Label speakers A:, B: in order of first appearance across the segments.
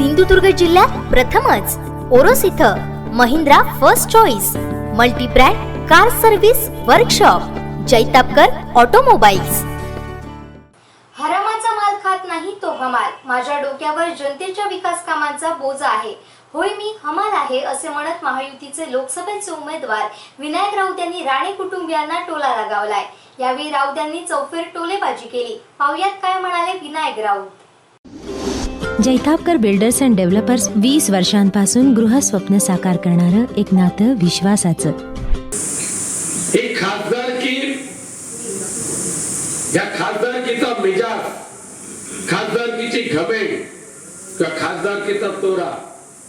A: सिंधुदुर्ग जिल्ह्यात प्रथमच. ओरोस इथं Mahindra first choice multibrand car service workshop Jaitapkar automobiles.
B: हरामाचा माल खात नाही तो हमाल माझ्या डोक्यावर जनतेच्या विकास कामांचा बोजा आहे. होय मी हमाल आहे असे म्हणत महायुतीचे लोकसभेचे उमेदवार विनायक राऊत यांनी राणे कुटुंबियांना टोला लगावलाय. यावेळी राऊत यांनी चौफेर टोलेबाजी केली. पाहुयात काय म्हणाले Vinayak Raut.
C: Jaitapkar builders and developers वीस वर्षांपासून गृहस्वप्न साकार करणार एक नातं विश्वासाचं.
D: ही खासदारकी या खासदारकीचा मिजाज खासदारकीची घमेंड किंवा खासदारकीचा तोरा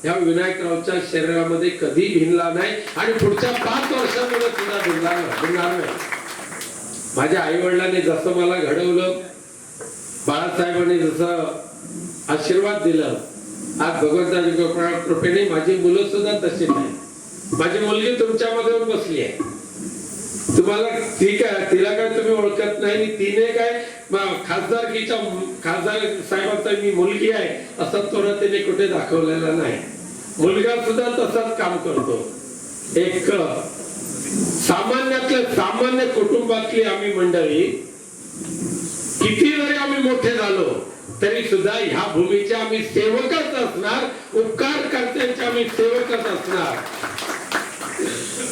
D: या विनायकरावच्या शरीरामध्ये कधी भिनला नाही आणि पुढच्या पाच वर्षामध्ये सुद्धा भिनला भिनणार नाही. माझ्या आई वडिलांनी जसं मला घडवलं बाळासाहेबांनी जसं आशीर्वाद दिलं. आज भगवंताची कृपेने माझी मुलं सुद्धा तशी नाही माझी मुलगी तुमच्यामध्ये येऊन बसली आहे. तुम्हाला ठीक आहे तिला काय तुम्ही ओळखत नाही आणि तिने काय खासदारकीच्या खासदार साहेबांचा मी मुलगी आहे असं तोरा तिने कुठे दाखवलेला नाही. मुलगा सुद्धा तसाच काम करतो. एक सामान्यातल्या सामान्य कुटुंबातली आम्ही मंडळी किती जरी आम्ही मोठे झालो तरी सुद्धा ह्या भूमीचे आम्ही सेवकच असणार उपकार कर्त्यांचे आम्ही सेवकच असणार.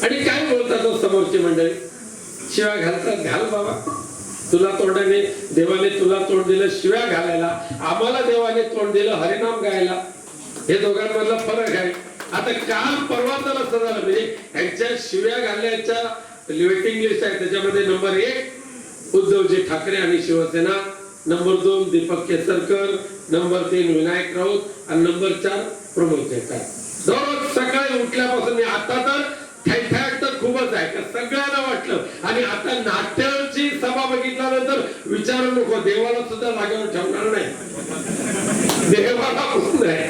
D: आणि काय बोलतात समोरची मंडळी? शिव्या घालतात? घाल बाबा. तुला तोंडाने देवाने तुला तोंड दिलं शिव्या घालायला. आम्हाला देवाने तोंड दिलं हरिनाम गायला. हे दोघांमधला फरक आहे. आता काल परवा तर असं झालं. म्हणजे यांच्या शिव्या घालण्याच्या वेटिंग लिस्ट आहे. त्याच्यामध्ये नंबर एक उद्धवजी ठाकरे आणि शिवसेना. नंबर दोन दीपक केसरकर नंबर तीन विनायक राऊत आणि नंबर चार प्रमोद जयकर दररोज सकाळी उठल्यापासून मी आता तर थैथॅट तर खूपच आहे. का सगळ्यांना वाटलं. आणि आता नाट्यांची सभा बघितल्यानंतर विचारू नको देवाला सुद्धा जागेवर ठेवणार नाही. देवाला पण नाही?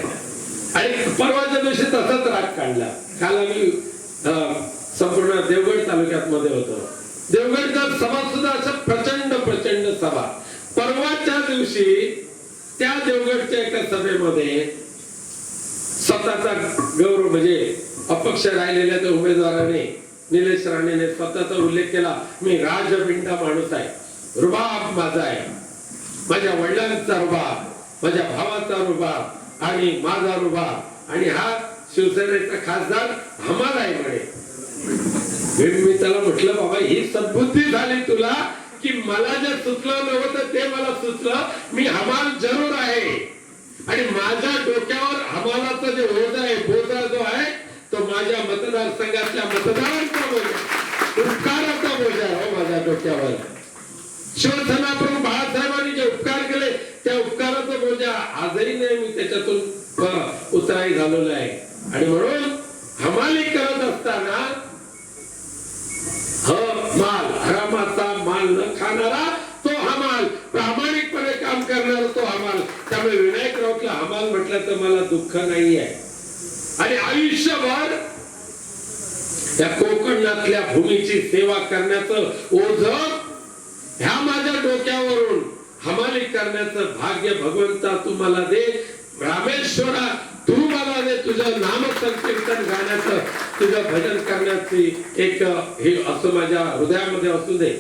D: आणि परवाच्या दिवशी तसाच राग काढला. काल आम्ही संपूर्ण देवगड तालुक्यात मध्ये होतो. देवगडच्या सभा सुद्धा अशा प्रचंड प्रचंड सभा. परवाच्या दिवशी त्या देवगडच्या एका सभेमध्ये स्वतःचा गौरव म्हणजे अपक्ष राहिलेल्या त्या उमेदवाराने निलेश राणेने स्वतःचा उल्लेख केला मी राजपिंडा माणूस आहे रुबाब माझा आहे. माझ्या वडिलांचा रुबाब माझ्या भावाचा रुबाब आणि माझा रुबाब आणि हा शिवसेनेचा खासदार हमाल आहे म्हणे. मी- मी त्याला म्हटलं बाबा ही सद्बुद्धी झाली तुला की मला जे सुचलं नव्हतं ते सुचलं मी हमाल जरूर आहे. आणि माझ्या डोक्यावर हमालाचा जे ओझा आहे बोजा जो आहे तो माझ्या मतदारसंघातल्या मतदारांचा बोजा उपकाराचा बोजा आहे हो माझ्या डोक्यावर. शिवसेना प्रमुख बाळासाहेबांनी जे उपकार केले त्या उपकाराचा बोजा आजही नाही मी त्याच्यातून अ, उतराई झालेला आहे. आणि म्हणून हमाली करत असताना ह माल हरामाचा माल न खाणारा म्हटलं तर मला दुःख नाही आहे आणि आयुष्यभर त्या कोकणातल्या भूमीची सेवा करण्याचं ओझ ह्या माझ्या डोक्यावरून हमाली करण्याचं भाग्य भगवंता तू मला दे. रामेश्वरा तू मला दे तुझं नाम संकीर्तन गाण्याचं तुझं भजन करण्याची एक हे असं माझ्या हृदयामध्ये असू दे.